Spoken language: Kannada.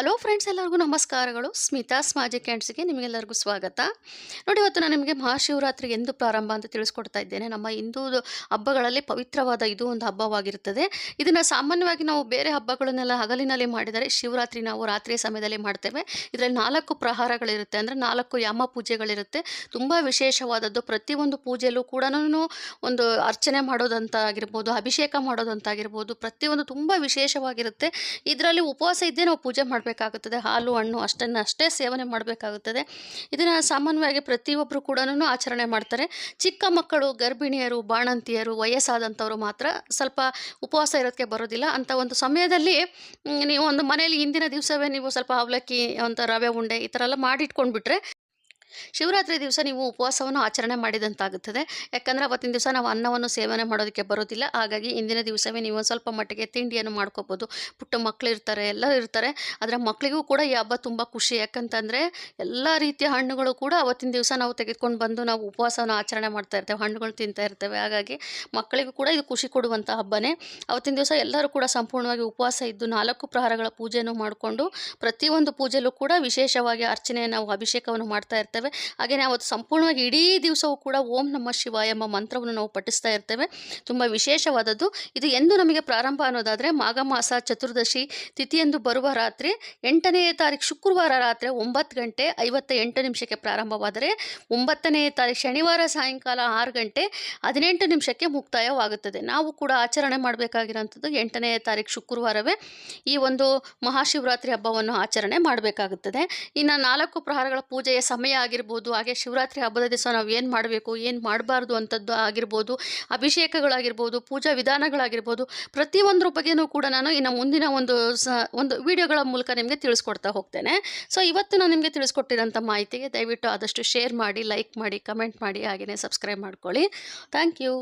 ಹಲೋ ಫ್ರೆಂಡ್ಸ್, ಎಲ್ಲರಿಗೂ ನಮಸ್ಕಾರಗಳು. ಸ್ಮಿತಾಸ್ ಮ್ಯಾಜಿಕ್ ಹ್ಯಾಂಡ್ಸ್ಗೆ ನಿಮಗೆಲ್ಲರಿಗೂ ಸ್ವಾಗತ. ನೋಡಿ, ಇವತ್ತು ನಾನು ನಿಮಗೆ ಮಹಾಶಿವರಾತ್ರಿ ಎಂದು ಪ್ರಾರಂಭ ಅಂತ ತಿಳಿಸ್ಕೊಡ್ತಾ ಇದ್ದೇನೆ. ನಮ್ಮ ಹಿಂದೂ ಹಬ್ಬಗಳಲ್ಲಿ ಪವಿತ್ರವಾದ ಇದು ಒಂದು ಹಬ್ಬವಾಗಿರುತ್ತದೆ. ಇದನ್ನು ಸಾಮಾನ್ಯವಾಗಿ ನಾವು ಬೇರೆ ಹಬ್ಬಗಳನ್ನೆಲ್ಲ ಹಗಲಿನಲ್ಲಿ ಮಾಡಿದರೆ ಶಿವರಾತ್ರಿ ನಾವು ರಾತ್ರಿಯ ಸಮಯದಲ್ಲಿ ಮಾಡ್ತೇವೆ. ಇದರಲ್ಲಿ ನಾಲ್ಕು ಪ್ರಹಾರಗಳಿರುತ್ತೆ. ಅಂದರೆ ನಾಲ್ಕು ಯಾಮ ಪೂಜೆಗಳಿರುತ್ತೆ. ತುಂಬ ವಿಶೇಷವಾದದ್ದು. ಪ್ರತಿಯೊಂದು ಪೂಜೆಯಲ್ಲೂ ಕೂಡ ಒಂದು ಅರ್ಚನೆ ಮಾಡೋದಂತ ಆಗಿರ್ಬೋದು ಅಭಿಷೇಕ ಮಾಡೋದಂತಾಗಿರ್ಬೋದು ಪ್ರತಿಯೊಂದು ತುಂಬ ವಿಶೇಷವಾಗಿರುತ್ತೆ. ಇದರಲ್ಲಿ ಉಪವಾಸ ಇದ್ದೇ ನಾವು ಪೂಜೆ ಮಾಡಬೇಕಾಗುತ್ತದೆ, ಹಾಲು, ಹಣ್ಣು ಅಷ್ಟನ್ನು ಅಷ್ಟೇ ಸೇವನೆ ಮಾಡಬೇಕಾಗುತ್ತದೆ. ಇದನ್ನು ಸಾಮಾನ್ಯವಾಗಿ ಪ್ರತಿಯೊಬ್ಬರು ಕೂಡ ಆಚರಣೆ ಮಾಡ್ತಾರೆ. ಚಿಕ್ಕ ಮಕ್ಕಳು, ಗರ್ಭಿಣಿಯರು, ಬಾಣಂತಿಯರು, ವಯಸ್ಸಾದಂಥವರು ಮಾತ್ರ ಸ್ವಲ್ಪ ಉಪವಾಸ ಇರೋದಕ್ಕೆ ಬರೋದಿಲ್ಲ. ಅಂಥ ಒಂದು ಸಮಯದಲ್ಲಿ ನೀವು ಒಂದು ಮನೆಯಲ್ಲಿ ಹಿಂದಿನ ದಿವಸವೇ ನೀವು ಸ್ವಲ್ಪ ಅವಲಕ್ಕಿ ಒಂದು ರವೆ ಉಂಡೆ ಈ ಥರ ಎಲ್ಲ ಮಾಡಿಟ್ಕೊಂಡ್ಬಿಟ್ರೆ ಶಿವರಾತ್ರಿ ದಿವಸ ನೀವು ಉಪವಾಸವನ್ನು ಆಚರಣೆ ಮಾಡಿದಂತಾಗುತ್ತದೆ. ಯಾಕಂದರೆ ಅವತ್ತಿನ ದಿವಸ ನಾವು ಅನ್ನವನ್ನು ಸೇವನೆ ಮಾಡೋದಕ್ಕೆ ಬರೋದಿಲ್ಲ. ಹಾಗಾಗಿ ಇಂದಿನ ದಿವಸವೇ ನೀವು ಸ್ವಲ್ಪ ಮಟ್ಟಿಗೆ ತಿಂಡಿಯನ್ನು ಮಾಡ್ಕೋಬೋದು. ಪುಟ್ಟ ಮಕ್ಕಳು ಇರ್ತಾರೆ ಎಲ್ಲ ಇರ್ತಾರೆ. ಆದರೆ ಮಕ್ಕಳಿಗೂ ಕೂಡ ಈ ಹಬ್ಬ ತುಂಬ ಖುಷಿ. ಯಾಕಂತಂದರೆ ಎಲ್ಲ ರೀತಿಯ ಹಣ್ಣುಗಳು ಕೂಡ ಅವತ್ತಿನ ದಿವಸ ನಾವು ತೆಗೆದುಕೊಂಡು ಬಂದು ನಾವು ಉಪವಾಸವನ್ನು ಆಚರಣೆ ಮಾಡ್ತಾ ಇರ್ತೇವೆ, ಹಣ್ಣುಗಳು ತಿಂತಾ ಇರ್ತೇವೆ. ಹಾಗಾಗಿ ಮಕ್ಕಳಿಗೂ ಕೂಡ ಇದು ಖುಷಿ ಕೊಡುವಂಥ ಹಬ್ಬನೇ. ಅವತ್ತಿನ ದಿವಸ ಎಲ್ಲರೂ ಕೂಡ ಸಂಪೂರ್ಣವಾಗಿ ಉಪವಾಸ ಇದ್ದು ನಾಲ್ಕು ಪ್ರಹಾರಗಳ ಪೂಜೆಯನ್ನು ಮಾಡಿಕೊಂಡು ಪ್ರತಿಯೊಂದು ಪೂಜೆಯಲ್ಲೂ ಕೂಡ ವಿಶೇಷವಾಗಿ ಅರ್ಚನೆಯನ್ನು ನಾವು ಅಭಿಷೇಕವನ್ನು ಮಾಡ್ತಾ ಇರ್ತೇವೆ. ಹಾಗೆಯೇ ಅವತ್ತು ಸಂಪೂರ್ಣವಾಗಿ ಇಡೀ ದಿವಸವೂ ಕೂಡ ಓಂ ನಮ್ಮ ಶಿವಾಯ ಎಂಬ ಮಂತ್ರವನ್ನು ನಾವು ಪಠಿಸ್ತಾ ಇರ್ತೇವೆ. ತುಂಬ ವಿಶೇಷವಾದದ್ದು. ಇದು ಎಂದು ನಮಗೆ ಪ್ರಾರಂಭ ಅನ್ನೋದಾದರೆ ಮಾಘ ಮಾಸ ಚತುರ್ದಶಿ ತಿಥಿಯಂದು ಬರುವ ರಾತ್ರಿ ಎಂಟನೇ ತಾರೀಕು ಶುಕ್ರವಾರ ರಾತ್ರಿ ಒಂಬತ್ತು ಗಂಟೆ ಐವತ್ತ ಎಂಟು ನಿಮಿಷಕ್ಕೆ ಪ್ರಾರಂಭವಾದರೆ ಒಂಬತ್ತನೇ ತಾರೀಕು ಶನಿವಾರ ಸಾಯಂಕಾಲ ಆರು ಗಂಟೆ ಹದಿನೆಂಟು ನಿಮಿಷಕ್ಕೆ ಮುಕ್ತಾಯವಾಗುತ್ತದೆ. ನಾವು ಕೂಡ ಆಚರಣೆ ಮಾಡಬೇಕಾಗಿರೋಂಥದ್ದು ಎಂಟನೇ ತಾರೀಕು ಶುಕ್ರವಾರವೇ ಈ ಒಂದು ಮಹಾಶಿವರಾತ್ರಿ ಹಬ್ಬವನ್ನು ಆಚರಣೆ ಮಾಡಬೇಕಾಗುತ್ತದೆ. ಇನ್ನು ನಾಲ್ಕು ಪ್ರಹಾರಗಳ ಪೂಜೆಯ ಸಮಯ ಆಗಿರ್ಬೋದು, ಹಾಗೆ ಶಿವರಾತ್ರಿ ಹಬ್ಬದ ದಿವಸ ನಾವು ಏನು ಮಾಡಬೇಕು, ಏನು ಮಾಡಬಾರ್ದು ಅಂಥದ್ದು ಆಗಿರ್ಬೋದು, ಅಭಿಷೇಕಗಳಾಗಿರ್ಬೋದು, ಪೂಜಾ ವಿಧಾನಗಳಾಗಿರ್ಬೋದು ಪ್ರತಿಯೊಂದ್ರ ಬಗ್ಗೆನೂ ಕೂಡ ನಾನು ಇನ್ನು ಮುಂದಿನ ಒಂದು ಸ, ಒಂದು ವಿಡಿಯೋಗಳ ಮೂಲಕ ನಿಮಗೆ ತಿಳಿಸ್ಕೊಡ್ತಾ ಹೋಗ್ತೇನೆ. ಸೊ ಇವತ್ತು ನಾನು ನಿಮಗೆ ತಿಳಿಸ್ಕೊಟ್ಟಿರೋಂಥ ಮಾಹಿತಿಗೆ ದಯವಿಟ್ಟು ಆದಷ್ಟು ಶೇರ್ ಮಾಡಿ ಲೈಕ್ ಮಾಡಿ ಕಮೆಂಟ್ ಮಾಡಿ ಹಾಗೆಯೇ ಸಬ್ಸ್ಕ್ರೈಬ್ ಮಾಡ್ಕೊಳ್ಳಿ. Thank you